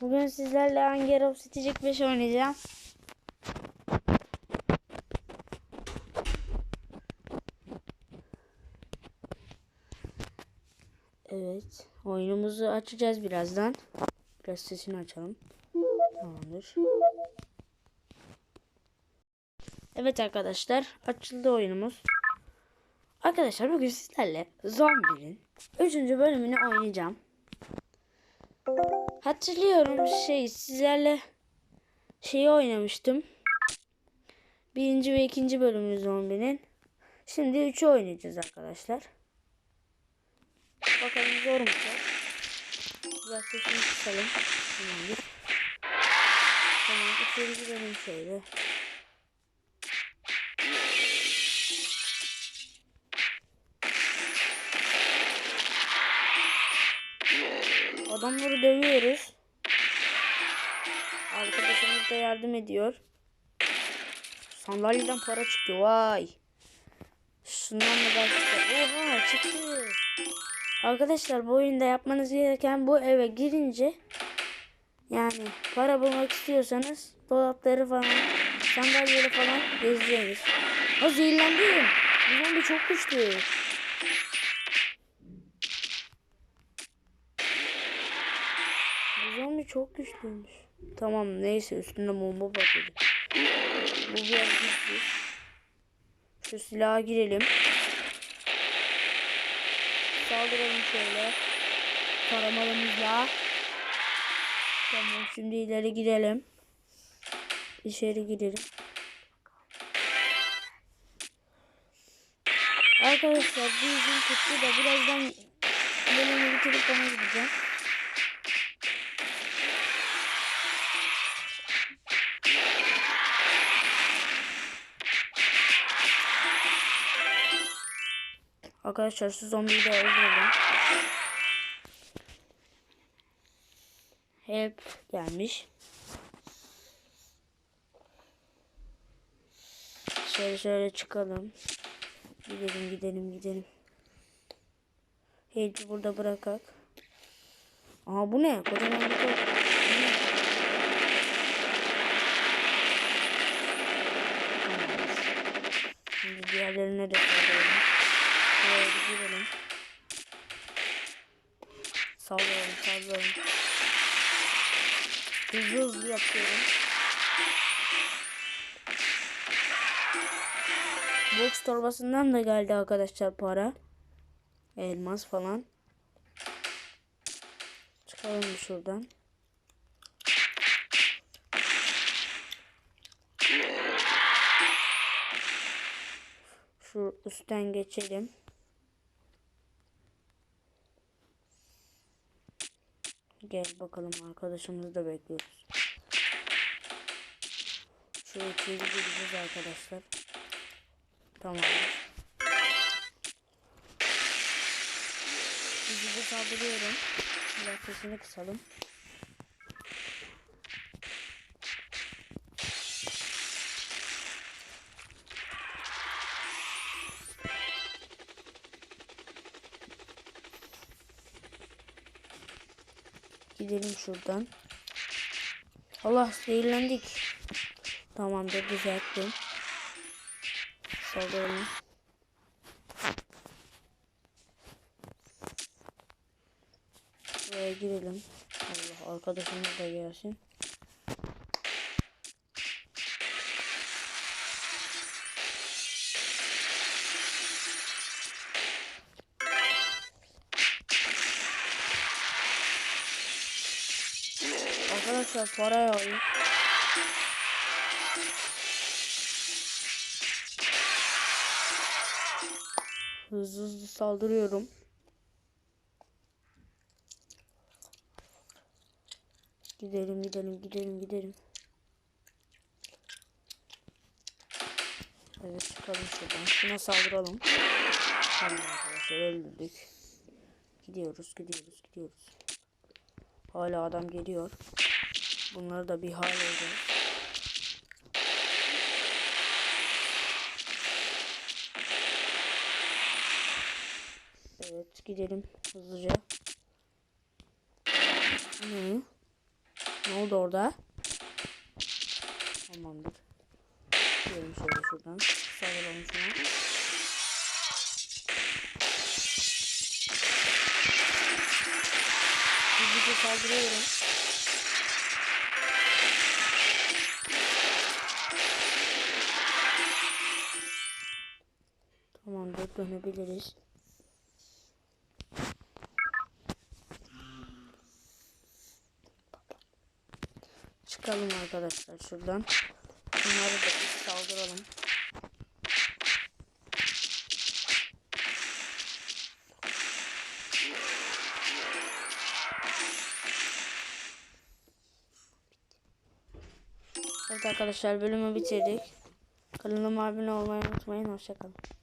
Bugün sizlerle Anger of Stitchik 5 oynayacağım. Evet. Oyunumuzu açacağız birazdan. Biraz sesini açalım. Tamamdır. Evet arkadaşlar. Açıldı oyunumuz. Arkadaşlar bugün sizlerle Zombie'nin 3. bölümünü oynayacağım. Hatırlıyorum şey sizlerle şeyi oynamıştım. Birinci ve ikinci bölümü zombinin. Şimdi üçü oynayacağız arkadaşlar. Bakalım zor mu? Biraz sesini kısalım. Tamamdır. Tamam üçüncü bölüm şeydi. Adamları dövüyoruz. Arkadaşımız da yardım ediyor. Sandalyeden para çıktı vay. Şundan da ben çıktı. Oha çıktı. Arkadaşlar bu oyunda yapmanız gereken bu eve girince yani para bulmak istiyorsanız dolapları falan sandalyeleri falan gezeceğiniz. Ha zehirlendim. Bu zombi çok güçlü. Zombi çok güçlüymüş. Tamam neyse üstünde bomba patladı. Bu biraz güçlü. Şu silaha girelim. Saldıralım şöyle. Taramalımızla. Tamam şimdi ileri gidelim. İçeri girelim. Arkadaşlar bu izin tuttu da birazdan bölümü bitirip ona gideceğim. Arkadaşlar şu zombiyi de öldürelim. Help gelmiş. Şöyle şöyle çıkalım. Gidelim gidelim gidelim. Help'i burada bırakak. Aa bu ne? Kocaman bir top. Şimdi diğerlerine de saldıralım. Şuraya bir girelim. Sallayalım. Hızlı hızlı yapıyorum. Box torbasından da geldi arkadaşlar para. Elmas falan. Çıkalım şuradan. Şu üstten geçelim. Gel bakalım arkadaşımızı da bekliyoruz. Şu içeri gideceğiz arkadaşlar. Tamam. Bizi de saldırıyorum. Biraz sesini kısalım. Gidelim şuradan. Allah zehirlendik. Tamamdır düzelttim. Saldıralım. Buraya girelim. Allah arkadaşımız da gelsin. Arkadaşlar para yağıyor. Hızlı hızlı saldırıyorum. Gidelim gidelim gidelim gidelim. Evet çıkalım şuradan. Şuna saldıralım. Tamam arkadaşlar öldürdük. Gidiyoruz gidiyoruz gidiyoruz. Hala adam geliyor. Bunları da bir hal edeceğiz. Evet gidelim hızlıca. Ne? Ne oldu orada? Tamamdır. Gidelim şöyle şuradan. Saldıralım şuna. Hızlıca saldırıyorum. Tamamdır dönebiliriz. Çıkalım arkadaşlar şuradan. Bunları da bir saldıralım. Evet arkadaşlar bölümü bitirdik. Kanalıma abone olmayı unutmayın. Hoşçakalın.